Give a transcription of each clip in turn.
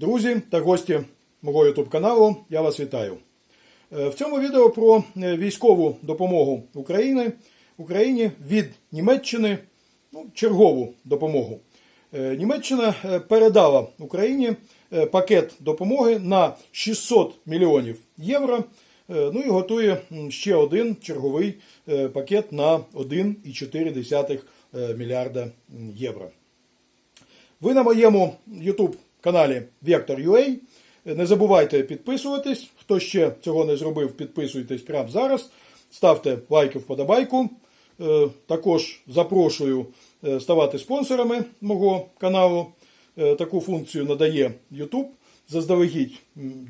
Друзі та гості мого YouTube каналу, я вас вітаю. Е, В цьому відео про е, військову допомогу України, Україні від Німеччини, ну, чергову допомогу. Е, Німеччина передала Україні пакет допомоги на 600 мільйонів євро. Ну і готує ще один черговий пакет на 1,4 е, мільярда євро. Ви на моєму YouTube каналі Vector.ua. Не забувайте підписуватись. Хто ще цього не зробив, підписуйтесь прямо зараз. Ставте лайки вподобайку. Е, Також запрошую е, ставати спонсорами мого каналу. Е, Таку функцію надає YouTube. Заздалегідь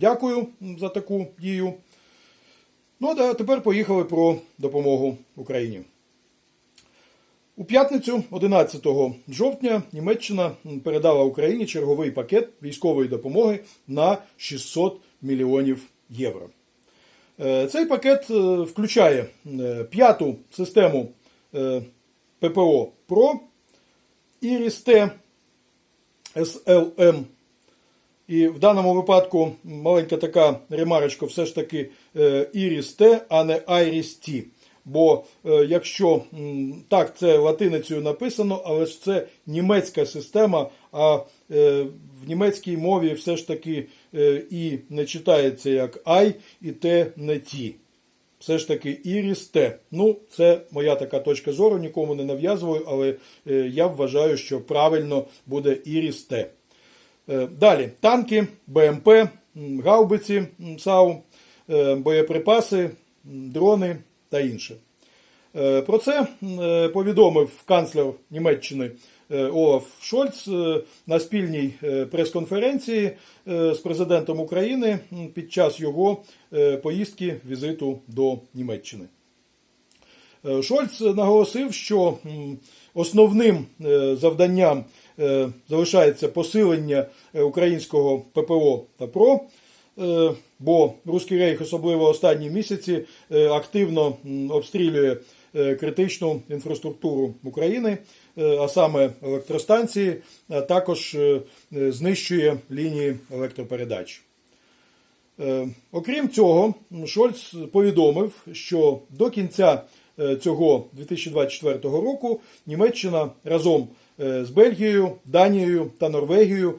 дякую за таку дію. Ну а тепер поїхали про допомогу Україні. У п'ятницю, 11 жовтня, Німеччина передала Україні черговий пакет військової допомоги на 600 мільйонів євро. Е, Цей пакет е, включає е, п'яту систему ППО ПРО, Іріс-Т, СЛМ. І в даному випадку маленька така ремарочка все ж таки Іріс Т, а не Т. Бо е, якщо так, це латиницею написано, але ж це німецька система, а е, в німецькій мові все ж таки е, і не читається як Ай, і Т не Ті. Все ж таки Іріс Т. Ну, це моя така точка зору, нікому не нав'язую, але я вважаю, що правильно буде Іріс Т. Е, Далі танки, БМП, гаубиці САУ, боєприпаси, дрони та інше. Е, Про це е, повідомив канцлер Німеччини е, Олаф Шольц на спільній прес-конференції з президентом України під час його поїздки візиту до Німеччини. Шольц наголосив, що основним завданням залишається посилення українського ППО та ПРО, бо Руський Рейх, особливо останні місяці, е, активно обстрілює е, критичну інфраструктуру України, е, а саме електростанції, а також е, е, знищує лінії електропередач. Е, Окрім цього, Шольц повідомив, що до кінця е, цього 2024 року Німеччина разом е, з Бельгією, Данією та Норвегією е,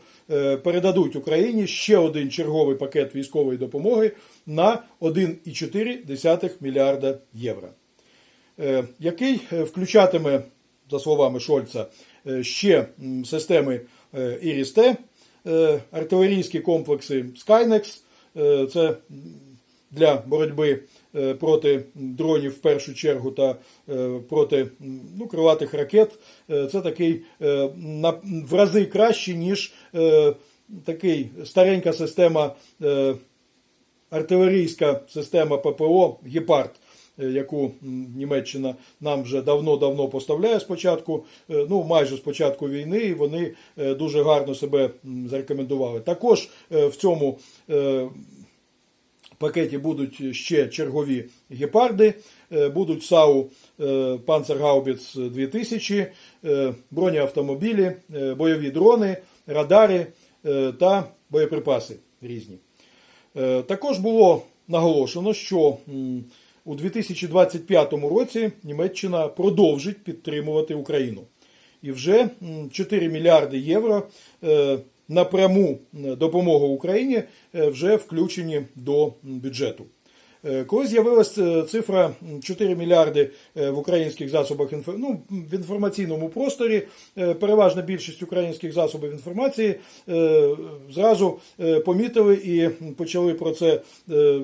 передадуть Україні ще один черговий пакет військової допомоги на 1,4 мільярда євро, е, який е, включатиме, за словами Шольца, е, ще системи е, Іріс-Т, е, артилерійські комплекси Skynex, Е, Це для боротьби е, проти дронів в першу чергу та е, проти ну, крилатих ракет. Е, Це такий е, в рази кращий, ніж е, такий старенька система, е, артилерійська система ППО Гепард. е, Яку Німеччина нам вже давно-давно поставляє спочатку, е, ну майже з початку війни, і вони е, дуже гарно себе зарекомендували. Також е, в цьому е, пакеті будуть ще чергові гепарди, е, будуть САУ е, Panzerhaubitz 2000, е, бронеавтомобілі, бойові дрони, радари та боєприпаси різні. Також було наголошено, що у 2025 році Німеччина продовжить підтримувати Україну. І вже 4 мільярди євро е, на пряму допомогу Україні е, вже включені до бюджету. Е, Коли з'явилася цифра 4 мільярди е, в українських засобах ну, в інформаційному просторі, е, переважна більшість українських засобів інформації е, зразу е, помітили і почали про це е,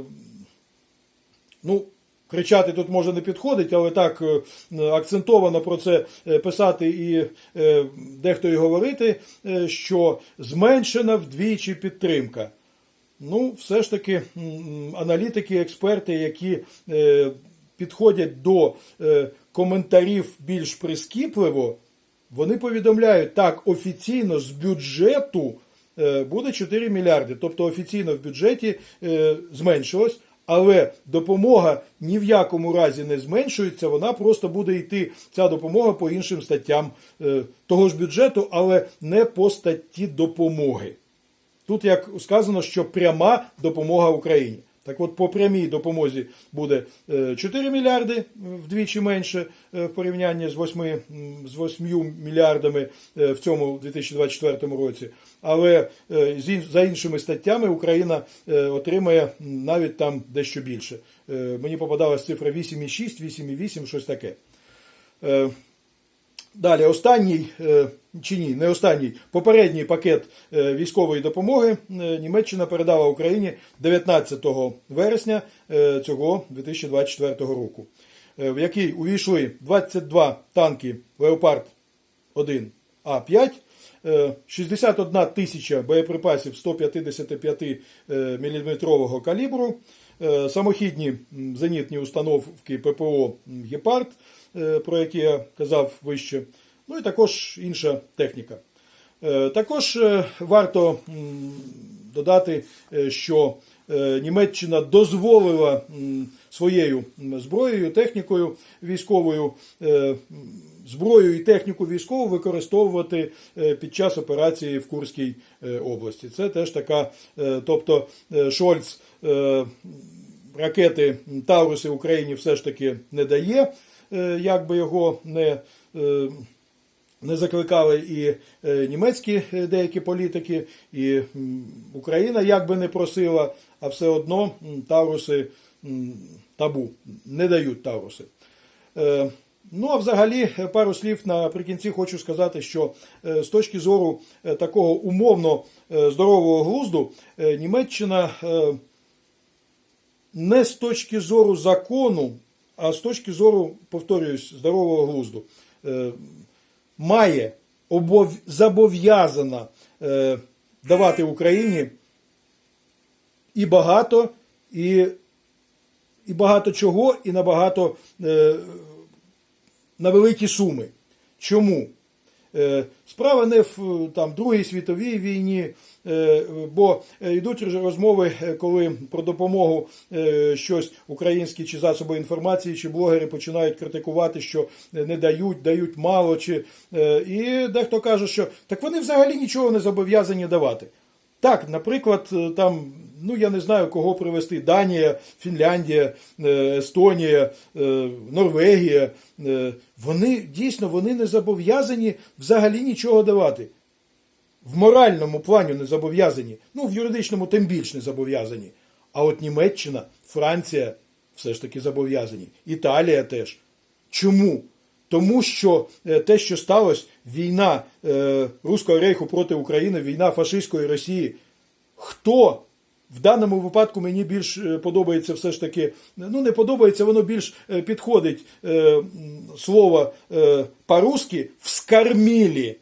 ну, кричати тут може не підходить, але так е, акцентовано про це е, писати і е, дехто і говорити, що зменшена вдвічі підтримка. Ну, все ж таки, аналітики, експерти, які підходять до коментарів більш прискіпливо, вони повідомляють, так, офіційно з бюджету буде 4 мільярди. Тобто офіційно в бюджеті зменшилось, але допомога ні в якому разі не зменшується, вона просто буде йти ця допомога по іншим статтям е, того ж бюджету, але не по статті допомоги. Тут як сказано, що пряма допомога Україні. Так от по прямій допомозі буде е, 4 мільярди е, вдвічі менше е, в порівнянні з 8, з 8 мільярдами е, в цьому 2024 році. Але е, за іншими статтями Україна е, отримає навіть там дещо більше. Е, Мені попадалась цифра 8,6, 8,8, щось таке. Далі, останній е, чи ні, не останній, попередній пакет е, військової допомоги е, Німеччина передала Україні 19 вересня цього 2024 року, в який увійшли 22 танки Леопард 1 А5, е, 61 тисяча боєприпасів 155 мм калібру, самохідні зенітні установки ППО Гепард, е, про які я казав вище, ну і також інша техніка. Е, Також е, варто додати, е, що е, Німеччина дозволила своєю зброєю, технікою військовою, е, зброю і техніку військову використовувати е, під час операції в Курській е, області. Це теж така, е, тобто Шольц ракети Тауруси Україні все ж таки не дає, як би його не. не закликали і німецькі деякі політики, і Україна як би не просила, а все одно Тауруси табу, не дають Тауруси. Ну, а взагалі, е, пару слів наприкінці хочу сказати, що е, з точки зору е, такого умовно здорового глузду, Німеччина не з точки зору закону, а з точки зору, повторююсь, здорового глузду, має обов... зобов'язана давати Україні і багато, і, і багато чого, і набагато на великі суми. Чому? Е, Справа не в е, там, Другій світовій війні, е, бо йдуть розмови, коли про допомогу щось українські чи засоби інформації, чи блогери починають критикувати, що не дають, дають мало. Чи, і дехто каже, що так вони взагалі нічого не зобов'язані давати. Так, наприклад, там, ну я не знаю, кого привести: Данія, Фінляндія, е, Естонія, е, Норвегія. Е, Вони дійсно вони не зобов'язані взагалі нічого давати. В моральному плані не зобов'язані, ну в юридичному тим більш не зобов'язані. А от Німеччина, Франція все ж таки зобов'язані. Італія теж. Чому? Тому що те, що сталося, війна е, Руського рейху проти України, війна фашистської Росії. Хто в даному випадку мені більш е, подобається все ж таки, ну не подобається, воно більш е, підходить е, слово е, по-русски вскормили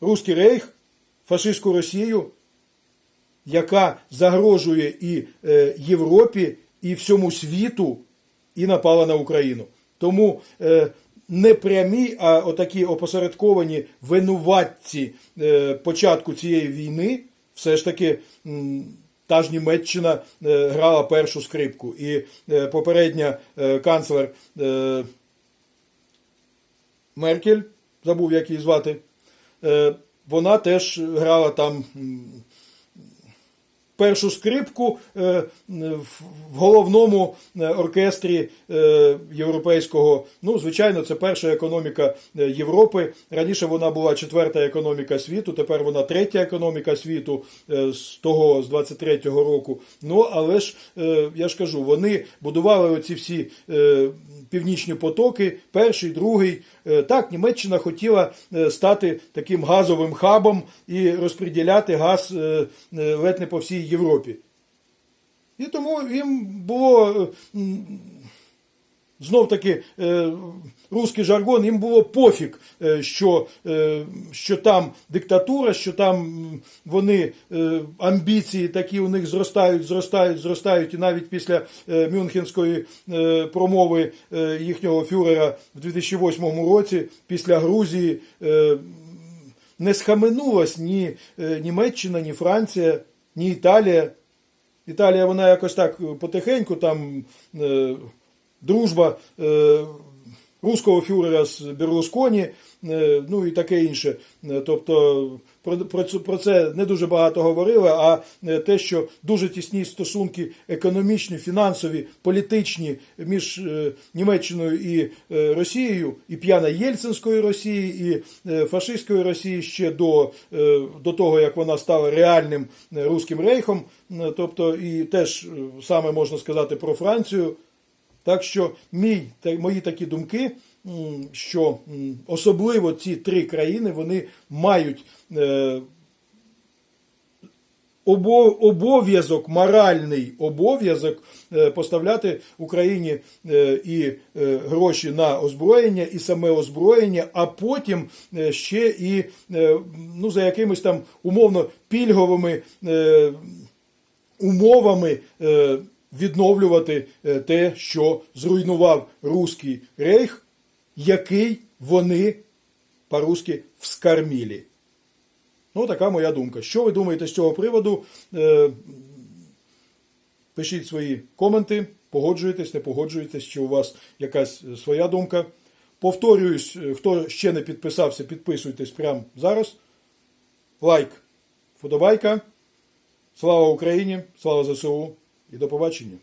Руський рейх, фашистську Росію, яка загрожує і е, Європі, і всьому світу, і напала на Україну. Тому е, не прямі, а отакі опосередковані винуватці е, початку цієї війни, все ж таки. Та ж Німеччина е, грала першу скрипку, і е, попередня е, канцлер Меркель, забув як її звати, вона теж грала там першу скрипку е, в головному е, оркестрі е, європейського. Ну, звичайно, це перша економіка Європи. Раніше вона була четверта економіка світу, тепер вона третя економіка світу з того, з 23-го року. Ну, але ж я ж кажу, вони будували оці всі північні потоки, перший, другий. Так, Німеччина хотіла стати таким газовим хабом і розподіляти газ ледь не по всій Європі. І тому їм було е, знов таки е, русський жаргон, їм було пофіг, е, що, що там диктатура, що там вони амбіції такі у них зростають, зростають, зростають. І навіть після Мюнхенської промови їхнього фюрера в 2008 році, після Грузії. Не схаменулась ні Німеччина, ні Франція, ні Італія. Італія, вона якось так потихеньку, там е, дружба е, руського фюрера з Берлусконі, е, ну і таке інше. Е, Тобто про, це не дуже багато говорили, а е, те, що дуже тісні стосунки економічні, фінансові, політичні між Німеччиною і Росією, і п'яна Єльцинської Росії, і фашистської Росії ще до, до того, як вона стала реальним руським рейхом. Тобто, і теж саме можна сказати про Францію. Так що мій, мої такі думки, що особливо ці три країни вони мають е, обов'язок, моральний обов'язок е, поставляти Україні е, і гроші на озброєння, і саме озброєння, а потім ще і ну, за якимись там умовно пільговими. умовами відновлювати е, те, що зруйнував Руський рейх, який вони по-русски вскармілі. Ну, така моя думка. Що ви думаєте з цього приводу? Е, Пишіть свої коменти, погоджуєтесь, не погоджуєтесь, чи у вас якась е, своя думка. Повторююсь, хто ще не підписався, підписуйтесь прямо зараз. Лайк, вподобайка. Слава Україні, слава ЗСУ і до побачення.